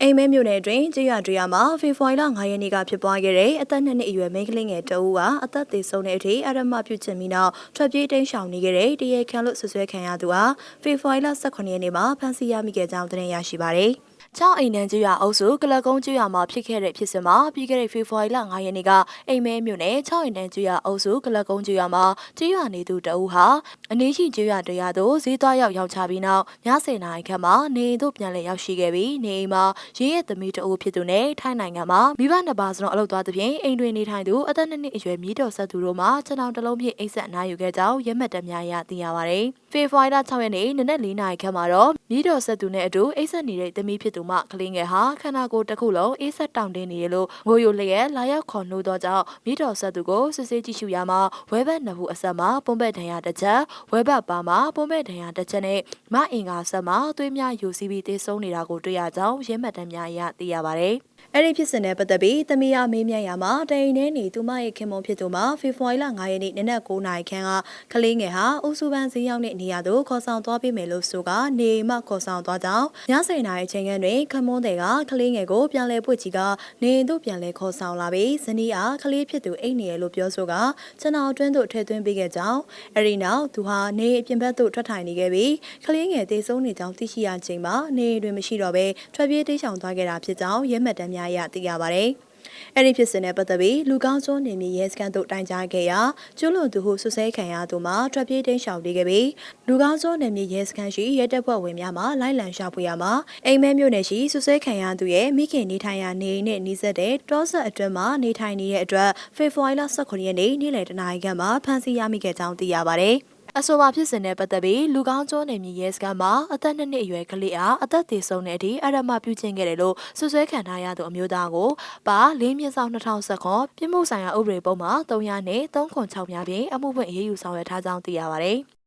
အိမ်မဲမြို့နယ်တွင်ကြေးရွာတွေရမှာဖေဖော်ဝါရီလ9ရက်နေ့ကဖြစ်ပွားခဲ့တဲ့အသက်2နှစ်အရွယ်မိန်းကလေးငယ်တဦးကအသက်သေဆုံးတဲ့အထိအရမပြုချင်ပြီးနောက်ထွက်ပြေးတိမ်းရှောင်နေခဲ့တဲ့တရေခံလို့ဆွဆွဲခံရသူဟာဖေဖော်ဝါရီလ18ရက်နေ့မှာဖမ်းဆီးရမိခဲ့ကြောင်းသိရရှိပါရယ်။ ချောင်းအိမ်နန်းကျွာအုပ်စုကလကုန်းကျွာမှာဖြစ်ခဲ့တဲ့ဖြစ်စဉ်မှာပြီးခဲ့တဲ့ဖေဖော်ဝါရီလ9ရက်နေ့ကအိမ်မဲမြို့နယ်ချောင်းအိမ်နန်းကျွာအုပ်စုကလကုန်းကျွာမှာကျွာနေသူတအူးဟာအနည်းရှိကျွာတရားသို့ဈေးသွားရောက်ရောက်ချပြီးနောက်ည10နာရီခန့်မှာနေအိမ်သို့ပြန်လည်ရောက်ရှိခဲ့ပြီးနေအိမ်မှာရေးရဲ့သမီးတအူးဖြစ်သူနဲ့ထိုင်းနိုင်ငံမှာမိဘနှစ်ပါးစလုံးအလုပ်သွားတဲ့ပြင်အိမ်တွင်နေထိုင်သူအသက်2နှစ်အရွယ်မြည်တော်ဆက်သူတို့မှာခြံတော်တစ်လုံးပြည့်အိတ်ဆက်အနားယူခဲ့ကြောင်းရဲမှတ်တမ်းများအရသိရပါတယ်။ဖေဖော်ဝါရီလ6ရက်နေ့နနက်4နာရီခန့်မှာတော့မြည်တော်ဆက်သူနဲ့အတူအိတ်ဆက်နေတဲ့သမီးဖြစ်သူမှကလေးငယ်ဟာခန္ဓာကိုယ်တစ်ခုလုံးအေးဆက်တောင့်တင်းနေရလို့ငိုယိုလျက်လာရောက်ခေါ်နှိုးသောကြောင့်မိတော်ဆက်သူကိုစစ်ဆေးကြည့်ရှုရမှာဝဲဘက်နှစ်ခုအဆက်မှာပုံဘက်ဒဏ်ရာတစ်ချက်ဝဲဘက်ပါမှာပုံဘက်ဒဏ်ရာတစ်ချက်နဲ့မအင်္ဂါဆက်မှာသွေးများယူစီးပြီးတေဆုံးနေတာကိုတွေ့ရကြောင်းရင်းမှတ်တမ်းများအရသိရပါတယ်။ အဲ့ဒီဖြစ်စဉ်နဲ့ပတ်သက်ပြီးသမီးရမေးမြန်းရမှာတိန်နေနေသူမရဲ့ခင်မုန်းဖြစ်သူမှာဖေဖော်ဝါရီလ9ရက်နေ့နနက်9နာရီခန့်ကကလေးငယ်ဟာအုပ်စုပန်းဈေးရောက်တဲ့နေရာသို့ခေါ်ဆောင်သွားပေးမယ်လို့ဆိုကနေမှခေါ်ဆောင်သွားကြောင်းည7နာရီချိန်ခန့်တွင်ခမွန်းတဲ့ကကလေးငယ်ကိုပြန်လဲပွေချီကနေသို့ပြန်လဲခေါ်ဆောင်လာပြီးဇနီးအားကလေးဖြစ်သူအိတ်နေရလို့ပြောဆိုကကျွန်တော်အတွင်းသို့ထည့်သွင်းပေးခဲ့ကြောင်းအဲ့ဒီနောက်သူဟာနေအပြင်ဘက်သို့ထွက်ထိုင်နေခဲ့ပြီးကလေးငယ်တေဆုံးနေကြောင်းသိရှိရချိန်မှာနေတွင်မရှိတော့ဘဲထွက်ပြေးတိတ်ဆောင်သွားခဲ့တာဖြစ်ကြောင်းရဲမှတ်တမ်းများအရသိရပါတယ်။အဲ့ဒီဖြစ်စဉ်နဲ့ပတ်သက်ပြီးလူကောင်းကျွန်းနေမြေရဲစခန်းသို့တိုင်ကြားခဲ့ရာကျွလွန်သူဟုဆွဆဲခံရသူမှထွက်ပြေးတိမ်းရှောင်နေခဲ့ပြီးလူကောင်းကျွန်းနေမြေရဲစခန်းရှိရဲတပ်ဖွဲ့ဝင်များမှလိုက်လံရှာဖွေရမှာအိမ်မဲမြို့နယ်ရှိဆွဆဲခံရသူရဲ့မိခင်နေထိုင်ရာနေအိမ်နဲ့နှီးစပ်တဲ့တောဆက်အတွင်းမှာနေထိုင်နေတဲ့အတွက်ဖေဖော်ဝါရီလ18ရက်နေ့နေ့လယ်တနာရီခန့်မှာဖမ်းဆီးရမိခဲ့ကြောင်းသိရပါတယ်။ အဆိုပါဖြစ်စဉ်နဲ့ပတ်သက်ပြီးလူကောင်းကျွန်းနယ်မြေရဲစခန်းမှာအသက်နှစ်နှစ်အရွယ်ကလေးအားအသက်သေဆုံးတဲ့အထိအရမပြုကျင့်ခဲ့တယ်လို့ဆွဆွဲခံထားရသူအမျိုးသားကိုပါလေးမြင့်ဆောင်2019ပြည်မှုဆိုင်ရာဥပဒေပုံမှာ300နဲ့306များဖြင့်အမှုဖွင့်အရေးယူဆောင်ရွက်ထားကြောင်းသိရပါတယ်။